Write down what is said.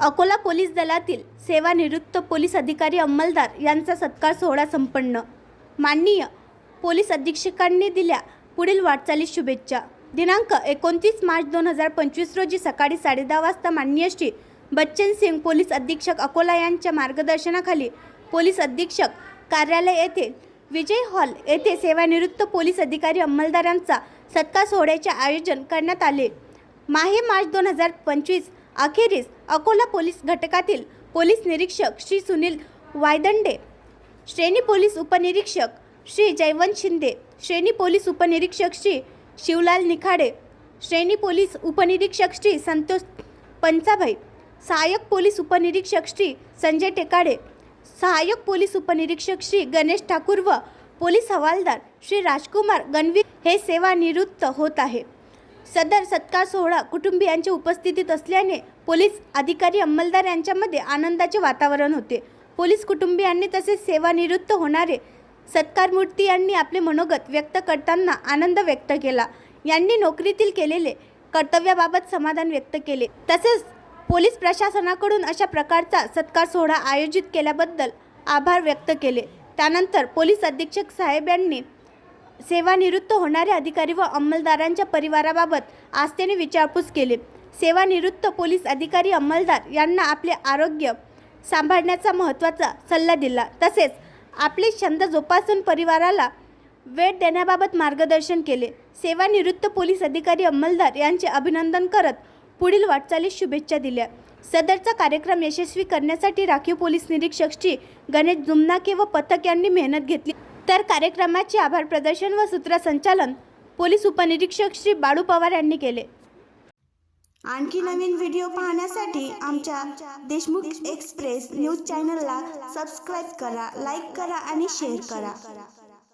Akola police दलातील सेवानिवृत्त police अधिकारी अंमलदार यांचा सत्कार सोहळा संपन्न. माननीय पोलीस अधीक्षकांनी दिल्या पुढील वाटचाली शुभेच्छा. दिनांक एकोणतीस मार्च दोन हजार पंचवीस रोजी सकाळी साडेदहा वाजता माननीय श्री बच्चन सिंग पोलीस अधीक्षक अकोला यांच्या मार्गदर्शनाखाली पोलीस अधीक्षक कार्यालय येथे विजय हॉल येथे सेवानिवृत्त पोलीस अधिकारी अंमलदारांचा सत्कार सोहळ्याचे आयोजन करण्यात आले. माहे मार्च दोन हजार पंचवीस अखेरीस अकोला पोलीस घटकातील पोलीस निरीक्षक श्री सुनील वायदंडे श्रेणी पोलीस उपनिरीक्षक श्री जयवंत शिंदे श्रेणी पोलीस उपनिरीक्षक श्री शिवलाल निखाडे श्रेणी पोलीस उपनिरीक्षक श्री संतोष पंचाभाई सहाय्यक पोलीस उपनिरीक्षक श्री संजय टेकाडे सहाय्यक पोलीस उपनिरीक्षक श्री गणेश ठाकूर व पोलीस हवालदार श्री राजकुमार गणवीर हे सेवानिवृत्त होत आहे. सदर सत्कार सोहळा कुटुंबियांच्या उपस्थितीत असल्याने पोलीस अधिकारी अंमलदार यांच्यामध्ये आनंदाचे वातावरण होते. पोलीस कुटुंबियांनी तसेच सेवानिवृत्त होणारे सत्कारमूर्ती यांनी आपले मनोगत व्यक्त करताना आनंद व्यक्त केला. यांनी नोकरीतील केलेले कर्तव्याबाबत समाधान व्यक्त केले. तसेच पोलीस प्रशासनाकडून अशा प्रकारचा सत्कार सोहळा आयोजित केल्याबद्दल आभार व्यक्त केले. त्यानंतर पोलीस अधीक्षक साहेब यांनी सेवानिवृत्त होणारे अधिकारी व अंमलदारांच्या परिवाराबाबत आस्थेने विचारपूस केली. सेवानिवृत्त पोलीस अधिकारी अंमलदार यांना आपले आरोग्य सांभाळण्याचा महत्त्वाचा सल्ला दिला. तसेच आपले छंद जोपासून परिवाराला वेळ देण्याबाबत मार्गदर्शन केले. सेवानिवृत्त पोलीस अधिकारी अंमलदार यांचे अभिनंदन करत पुढील वाटचालीस शुभेच्छा दिल्या. सदरचा कार्यक्रम यशस्वी करण्यासाठी राखीव पोलीस निरीक्षक श्री गणेश जुमनाके व पथक यांनी मेहनत घेतली. तर कार्यक्रमाचे आभार प्रदर्शन व सूत्रसंचालन पोलीस उपनिरीक्षक श्री बाळू पवार यांनी केले. आणखी नवीन व्हिडिओ पाहण्यासाठी आमच्या देशमुख एक्सप्रेस न्यूज चॅनलला सबस्क्राईब करा लाईक करा आणि शेअर करा.